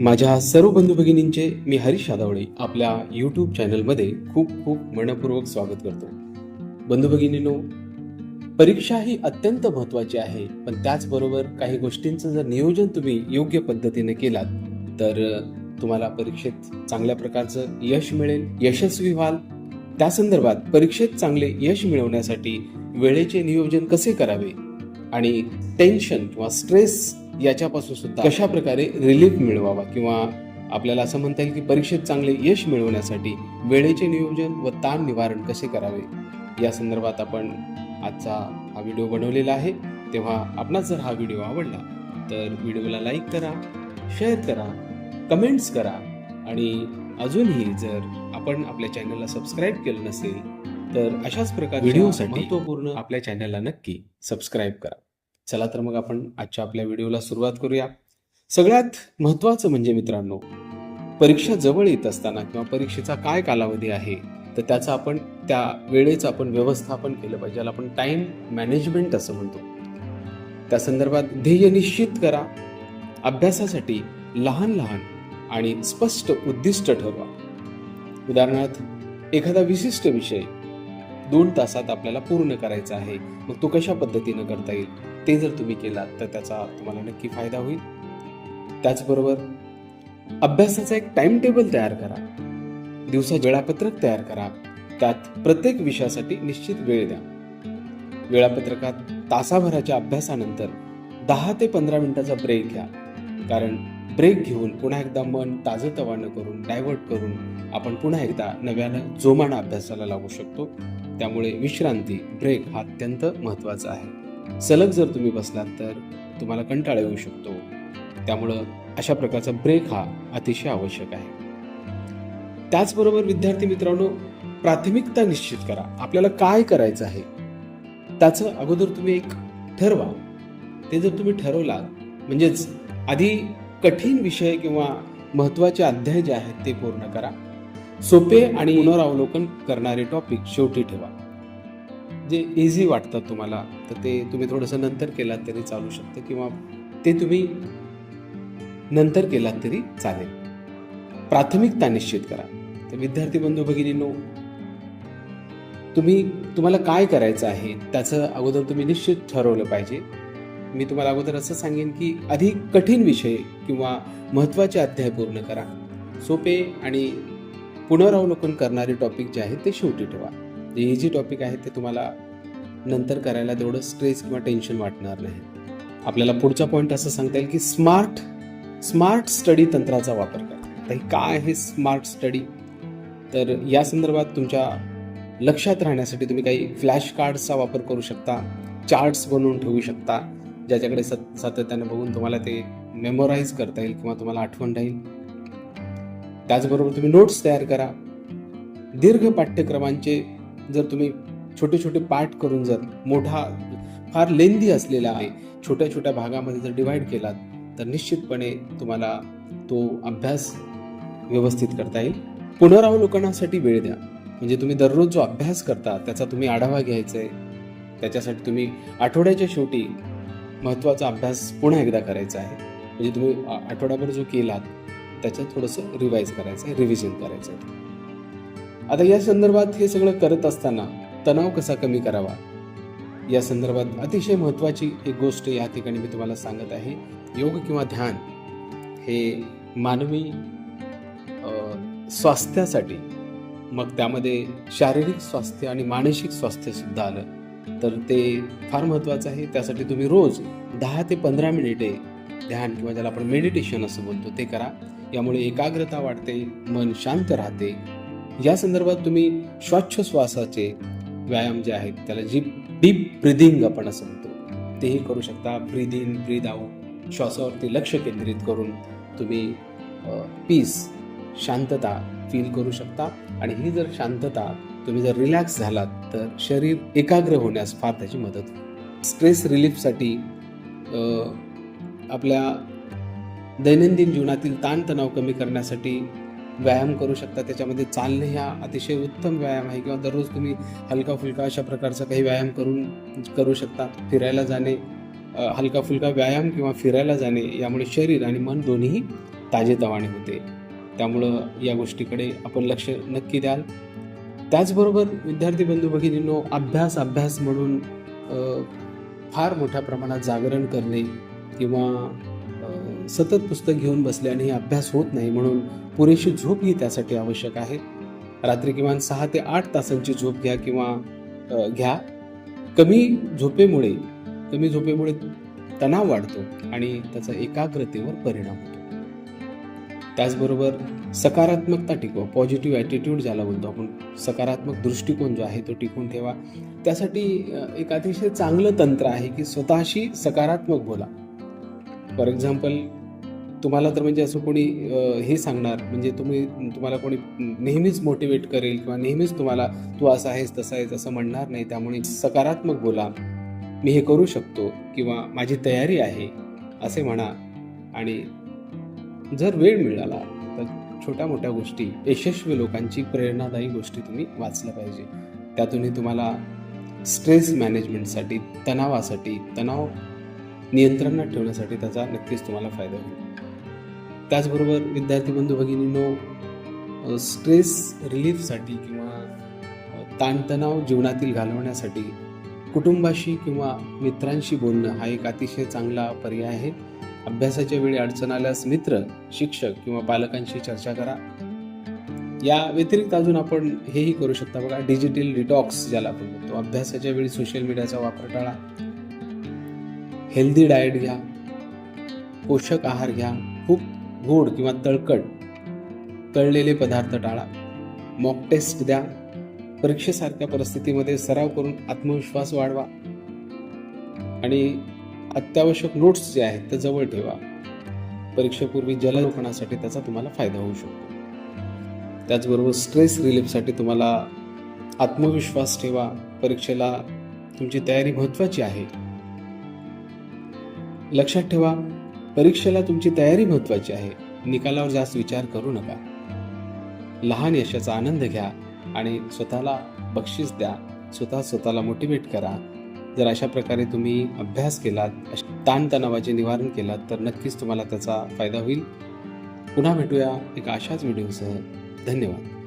माझ्या सर्व बंधू भगिनींचे मी हरीश यादवळे आपल्या यूट्यूब चॅनलमध्ये खूप खूप मनपूर्वक स्वागत करतो. बंधू भगिनींनो परीक्षा ही अत्यंत महत्वाची आहे पण त्याचबरोबर काही गोष्टींचं जर नियोजन तुम्ही योग्य पद्धतीने केलात तर तुम्हाला परीक्षेत चांगल्या प्रकारचं यश मिळेल यशस्वी व्हाल. त्या संदर्भात परीक्षेत चांगले यश मिळवण्यासाठी वेळेचे नियोजन कसे करावे? आणि टेन्शन किंवा स्ट्रेस याच्यापासून सुद्धा कशा प्रकारे रिलीफ मिळवावा किंवा आपल्याला असं म्हणता येईल की परीक्षेत चांगले यश मिळवण्यासाठी वेळेचे नियोजन व ताण निवारण कसे करावे? या संदर्भात आपण आजचा हा व्हिडिओ बनवलेला आहे. तेव्हा आपणास जर हा व्हिडिओ आवडला तर व्हिडिओला लाईक करा शेअर करा कमेंट्स करा आणि अजूनही जर आपण आपल्या चॅनलला सबस्क्राईब केलं नसेल तर अशाच प्रकार व्हिडिओसाठी महत्त्वपूर्ण आपल्या चॅनलला नक्की सबस्क्राईब करा. चला तर मग आपण आजच्या आपल्या व्हिडिओला सुरुवात करूया. सगळ्यात महत्त्वाचं म्हणजे मित्रांनो परीक्षा जवळ येत असताना किंवा परीक्षेचा काय कालावधी आहे तर त्याचं आपण त्या वेळेचं आपण व्यवस्थापन केलं पाहिजे ज्याला आपण टाइम मॅनेजमेंट असं म्हणतो. त्या संदर्भात ध्येय निश्चित करा. अभ्यासासाठी लहान लहान आणि स्पष्ट उद्दिष्ट ठरवा. उदाहरणार्थ एखादा विशिष्ट विषय दोन तासात आपल्याला पूर्ण करायचा आहे मग तो कशा पद्धतीनं करता येईल? ते जर तुम्ही केलात तर त्याचा तुम्हाला नक्की फायदा होईल. त्याचबरोबर अभ्यासाचा एक टाइम टेबल तयार करा. दिवसा वेळापत्रक तयार करा. त्यात प्रत्येक विषयासाठी निश्चित वेळ द्या. वेळापत्रकात तासाभराच्या अभ्यासानंतर दहा ते पंधरा मिनिटाचा ब्रेक घ्या. कारण ब्रेक घेऊन पुन्हा एकदा मन ताजंतवानं करून डायव्हर्ट करून आपण पुन्हा एकदा नव्यानं जोमानं अभ्यासाला लागू शकतो. त्यामुळे विश्रांती ब्रेक हा अत्यंत महत्त्वाचा आहे. सलग जर तुम्ही बसलात तर तुम्हाला कंटाळा येऊ शकतो. त्यामुळं अशा प्रकारचा ब्रेक हा अतिशय आवश्यक आहे. त्याचबरोबर विद्यार्थी मित्रांनो प्राथमिकता निश्चित करा. आपल्याला काय करायचं आहे? त्याचं अगोदर तुम्ही एक ठरवा. ते जर तुम्ही ठरवलात म्हणजेच आधी कठीण विषय किंवा महत्त्वाचे अध्याय जे आहेत ते पूर्ण करा. सोपे आणि पुनरावलोकन करणारे टॉपिक शेवटी ठेवा. जे इझी वाटतात तुम्हाला तर ते तुम्ही थोडंसं नंतर केलात तरी चालू शकतं किंवा ते तुम्ही नंतर केलात तरी चालेल. प्राथमिकता निश्चित करा. तर विद्यार्थी बंधू भगिनींनो तुम्ही तुम्हाला काय करायचं आहे त्याचं अगोदर तुम्ही निश्चित ठरवलं पाहिजे. मी तुम्हाला अगोदर असं सांगेन की अधिक कठीण विषय किंवा महत्त्वाचे अध्याय पूर्ण करा. सोपे आणि पुनरावलोकन करणारे टॉपिक जे आहेत ते शेवटी ठेवा. जे इझी टॉपिक आहेत ते तुम्हाला नंतर करायला तेवढं स्ट्रेस किंवा टेन्शन वाटणार नाही. आपल्याला पुढचा पॉईंट असं सांगता येईल की स्मार्ट स्मार्ट स्टडी तंत्राचा वापर करा. तर हे काय आहे स्मार्ट स्टडी तर या संदर्भात तुमच्या लक्षात राहण्यासाठी तुम्ही काही फ्लॅश कार्ड्सचा वापर करू शकता चार्ट्स बनवून ठेवू शकता ज्याच्याकडे सत सातत्यानं बघून तुम्हाला ते मेमोराईज करता येईल किंवा तुम्हाला आठवण राहील. त्याचबरोबर तुम्ही नोट्स तयार करा. दीर्घ पाठ्यक्रमांचे जर तुम्ही छोटे छोटे पार्ट करून जर मोठा फार लेंदी असलेला आहे छोट्या छोट्या भागामध्ये जर डिवाईड केलात तर निश्चितपणे तुम्हाला तो अभ्यास व्यवस्थित करता येईल. पुनरावलोकनासाठी वेळ द्या. म्हणजे तुम्ही दररोज जो अभ्यास करता त्याचा तुम्ही आढावा घ्यायचा आहे. त्याच्यासाठी तुम्ही आठवड्याच्या शेवटी महत्त्वाचा अभ्यास पुन्हा एकदा करायचा आहे. म्हणजे तुम्ही आठवड्याभर आठवडाभर जो केलात त्याच्यात थोडंसं रिवाईज करायचं आहे रिव्हिजन करायचं आहे. आता या संदर्भात हे सगळं करत असताना तणाव कसा कमी करावा? या संदर्भात अतिशय महत्त्वाची एक गोष्ट या ठिकाणी मी तुम्हाला सांगत आहे. योग किंवा ध्यान हे मानवी स्वास्थ्यासाठी मग त्यामध्ये शारीरिक स्वास्थ्य आणि मानसिक स्वास्थ्यसुद्धा आलं. तर ते फार महत्त्वाचं आहे. त्यासाठी तुम्ही रोज दहा ते पंधरा मिनिटे ध्यान किंवा ज्याला आपण मेडिटेशन असं बोलतो ते करा. यामुळे एकाग्रता वाढते मन शांत राहते. या संदर्भात तुम्ही श्वासोच्छ्वासाचे व्यायाम जे आहेत त्याला जी डीप ब्रिदिंग आपण असं म्हणतो तेही करू शकता. ब्रीद इन ब्रीद आऊट श्वासावरती लक्ष केंद्रित करून तुम्ही पीस शांतता फील करू शकता. आणि ही जर शांतता तुम्ही जर रिलॅक्स झालात तर शरीर एकाग्र होण्यास फार त्याची मदत होईल. स्ट्रेस रिलीफसाठी आपल्या दैनंदिन जीवनातील ताणतणाव कमी करण्यासाठी व्यायाम करू शकता. त्याच्यामध्ये चालणे हा अतिशय उत्तम व्यायाम आहे. किंवा दररोज तुम्ही हलका फुलका अशा प्रकारचा काही व्यायाम करून करू शकता. फिरायला जाणे हलका फुलका व्यायाम किंवा फिरायला जाणे यामुळे शरीर आणि मन दोन्ही ताजेतवाने होते. त्यामुळं या गोष्टीकडे आपण लक्ष नक्की द्याल. त्याचबरोबर विद्यार्थी बंधू भगिनींनो अभ्यास अभ्यास म्हणून फार मोठ्या प्रमाणात जागरण करणे किंवा सतत पुस्तक घेऊन बसल्याने हे अभ्यास होत नाही म्हणून पुरेशी झोप ही त्यासाठी आवश्यक आहे. रात्री किमान सहा ते आठ तासांची झोप घ्या किंवा घ्या. कमी झोपेमुळे कमी झोपेमुळे तणाव वाढतो आणि त्याचा एकाग्रतेवर परिणाम होतो. त्याचबरोबर सकारात्मकता टिकवा पॉझिटिव्ह ॲटिट्यूड ज्याला बोलतो आपण सकारात्मक दृष्टिकोन जो आहे तो टिकून ठेवा. त्यासाठी एक अतिशय चांगलं तंत्र आहे की स्वतःशी सकारात्मक बोला. फॉर एक्झाम्पल तुम्हाला तर म्हणजे असं कोणी हे सांगणार म्हणजे तुम्ही तुम्हाला कोणी नेहमीच मोटिवेट करेल किंवा नेहमीच तुम्हाला तू असं आहेस तसं आहेस असं म्हणणार नाही. त्यामुळे सकारात्मक बोला मी हे करू शकतो किंवा माझी तयारी आहे असे म्हणा. आणि जर वेळ मिळाला तर छोट्या मोठ्या गोष्टी यशस्वी लोकांची प्रेरणादायी गोष्टी तुम्ही वाचल्या पाहिजे. त्यातूनही तुम्हाला स्ट्रेस मॅनेजमेंटसाठी तणावासाठी तणाव नियंत्रणात ठेवण्यासाठी त्याचा नक्कीच तुम्हाला फायदा होईल. त्याचबरोबर विद्यार्थी बंधू भगिनींनो स्ट्रेस रिलीफसाठी किंवा ताणतणाव जीवनातील घालवण्यासाठी कुटुंबाशी किंवा मित्रांशी बोलणं हा एक अतिशय चांगला पर्याय आहे. अभ्यासाच्या वेळी अडचण आल्यास मित्र शिक्षक किंवा पालकांशी चर्चा करा. या व्यतिरिक्त अजून आपण हेही करू शकता बघा डिजिटल डिटॉक्स ज्याला आपण म्हणतो. अभ्यासाच्या वेळी सोशल मीडियाचा वापर टाळा. हेल्दी डाएट घ्या. पोषक आहार घ्या. खूप गोड किंवा तळकट तळलेले पदार्थ टाळा. मॉक टेस्ट द्या. परीक्षेसारख्या परिस्थितीमध्ये सराव करून आत्मविश्वास वाढवा. आणि अत्यावश्यक नोट्स जे आहेत ते जवळ ठेवा. परीक्षेपूर्वी जलरोपणासाठी त्याचा तुम्हाला फायदा होऊ शकतो. त्याचबरोबर स्ट्रेस रिलीफसाठी तुम्हाला आत्मविश्वास ठेवा. परीक्षेला तुमची तयारी महत्त्वाची आहे. लक्षात ठेवा. परीक्षेला तुमची तयारी महत्त्वाची आहे. निकालावर जास्त विचार करू नका. लहान यशाचा आनंद घ्या आणि स्वतःला बक्षीस द्या. स्वतः स्वतःला मोटिवेट करा. जर अशा प्रकारे तुम्ही अभ्यास केलात अश- ताणतणावाचे निवारण केलात तर नक्कीच तुम्हाला त्याचा फायदा होईल. पुन्हा भेटूया एका अशाच व्हिडिओसह धन्यवाद.